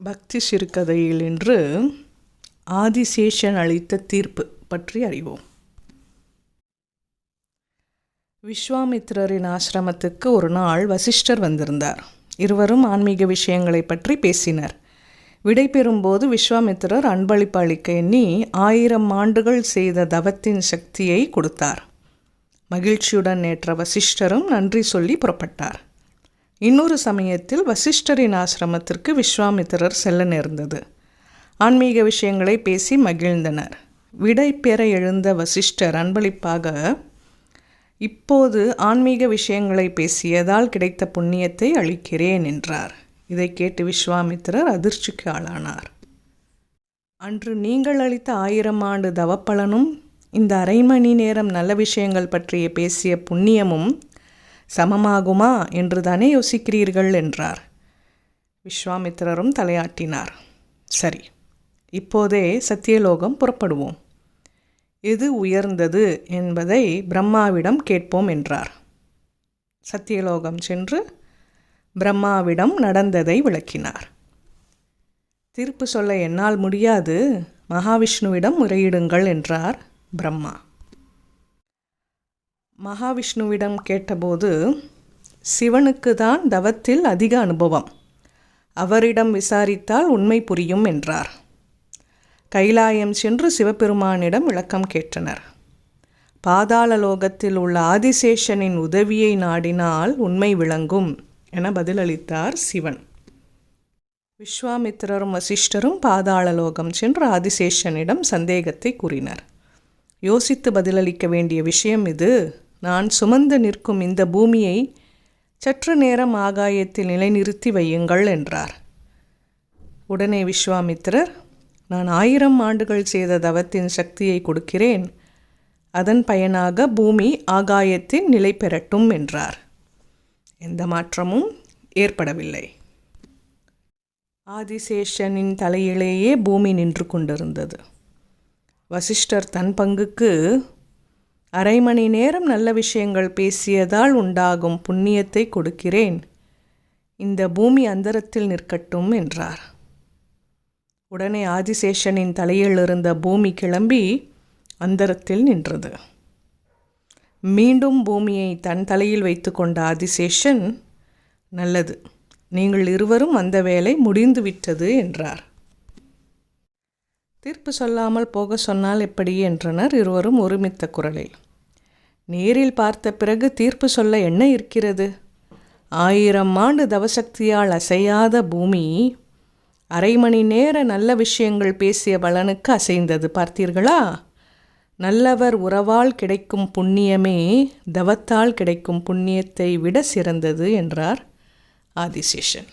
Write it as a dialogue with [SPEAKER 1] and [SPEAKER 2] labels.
[SPEAKER 1] பக்தி சிறுகதையில் இன்று ஆதிசேஷன் அளித்த தீர்ப்பு பற்றி அறிவோம். விஸ்வாமித்ரரின் ஆசிரமத்துக்கு ஒரு நாள் வசிஷ்டர் வந்திருந்தார். இருவரும் ஆன்மீக விஷயங்களை பற்றி பேசினர். விடைபெறும்போது விஸ்வாமித்திரர் அன்பளிப்பு அளிக்க எண்ணி ஆயிரம் ஆண்டுகள் செய்த தவத்தின் சக்தியை கொடுத்தார். மகிழ்ச்சியுடன் நேற்ற வசிஷ்டரும் நன்றி சொல்லி புறப்பட்டார். இன்னொரு சமயத்தில் வசிஷ்டரின் ஆசிரமத்திற்கு விஸ்வாமித்திரர் செல்ல நேர்ந்தது. ஆன்மீக விஷயங்களை பேசி மகிழ்ந்தனர். விடை பெற எழுந்த வசிஷ்டர் அன்பளிப்பாக இப்போது ஆன்மீக விஷயங்களை பேசியதால் கிடைத்த புண்ணியத்தை அளிக்கிறேன் என்றார். இதை கேட்டு விஸ்வாமித்திரர் அதிர்ச்சிக்கு ஆளானார். அன்று நீங்கள் அளித்த ஆயிரம் ஆண்டு தவப்பலனும் இந்த அரை மணி நேரம் நல்ல விஷயங்கள் பற்றிய பேசிய புண்ணியமும் சமமாகுமா என்று தானே யோசிக்கிறீர்கள் என்றார். விஸ்வாமித்திரரும் தலையாட்டினார். சரி இப்போதே சத்தியலோகம் புறப்படுவோம். எது உயர்ந்தது என்பதை பிரம்மாவிடம் கேட்போம் என்றார். சத்தியலோகம் சென்று பிரம்மாவிடம் நடந்ததை விளக்கினார். தீர்ப்பு சொல்ல என்னால் முடியாது. மகாவிஷ்ணுவிடம் முறையிடுங்கள் என்றார் பிரம்மா. மகாவிஷ்ணுவிடம் கேட்டபோது சிவனுக்கு தான் தவத்தில் அதிக அனுபவம். அவரிடம் விசாரித்தால் உண்மை புரியும் என்றார். கைலாயம் சென்று சிவபெருமானிடம் விளக்கம் கேட்டனர். பாதாள லோகத்தில் உள்ள ஆதிசேஷனின் உதவியை நாடினால் உண்மை விளங்கும் என பதிலளித்தார் சிவன். விஸ்வாமித்திரரும் வசிஷ்டரும் பாதாள லோகம் சென்று ஆதிசேஷனிடம் சந்தேகத்தை கூறினர். யோசித்து பதிலளிக்க வேண்டிய விஷயம் இது. நான் சுமந்து நிற்கும் இந்த பூமியை சற்று நேரம் ஆகாயத்தில் நிலைநிறுத்தி வையுங்கள் என்றார். உடனே விஸ்வாமித்திரர் நான் ஆயிரம் ஆண்டுகள் செய்த தவத்தின் சக்தியை கொடுக்கிறேன். அதன் பயனாக பூமி ஆகாயத்தில் நிலை பெறட்டும் என்றார். எந்த மாற்றமும் ஏற்படவில்லை. ஆதிசேஷனின் தலையிலேயே பூமி நின்று கொண்டிருந்தது. வசிஷ்டர் தன் பங்குக்கு அரை மணி நேரம் நல்ல விஷயங்கள் பேசியதால் உண்டாகும் புண்ணியத்தை கொடுக்கிறேன். இந்த பூமி அந்தரத்தில் நிற்கட்டும் என்றார். உடனே ஆதிசேஷனின் தலையில் இருந்த பூமி கிளம்பி அந்தரத்தில் நின்றது. மீண்டும் பூமியை தன் தலையில் வைத்து கொண்ட ஆதிசேஷன் நல்லது நீங்கள் இருவரும் அந்த வேலை முடிந்துவிட்டது என்றார். தீர்ப்பு சொல்லாமல் போக சொன்னால் எப்படி? என்றனர் இருவரும் ஒருமித்த குரலில். நேரில் பார்த்த பிறகு தீர்ப்பு சொல்ல என்ன இருக்கிறது? ஆயிரம் ஆண்டு தவசக்தியால் அசையாத பூமி அரை மணி நேர நல்ல விஷயங்கள் பேசிய பலனுக்கு அசைந்தது பார்த்தீர்களா? நல்லவர் உறவால் கிடைக்கும் புண்ணியமே தவத்தால் கிடைக்கும் புண்ணியத்தை விட சிறந்தது என்றார் ஆதிசேஷன்.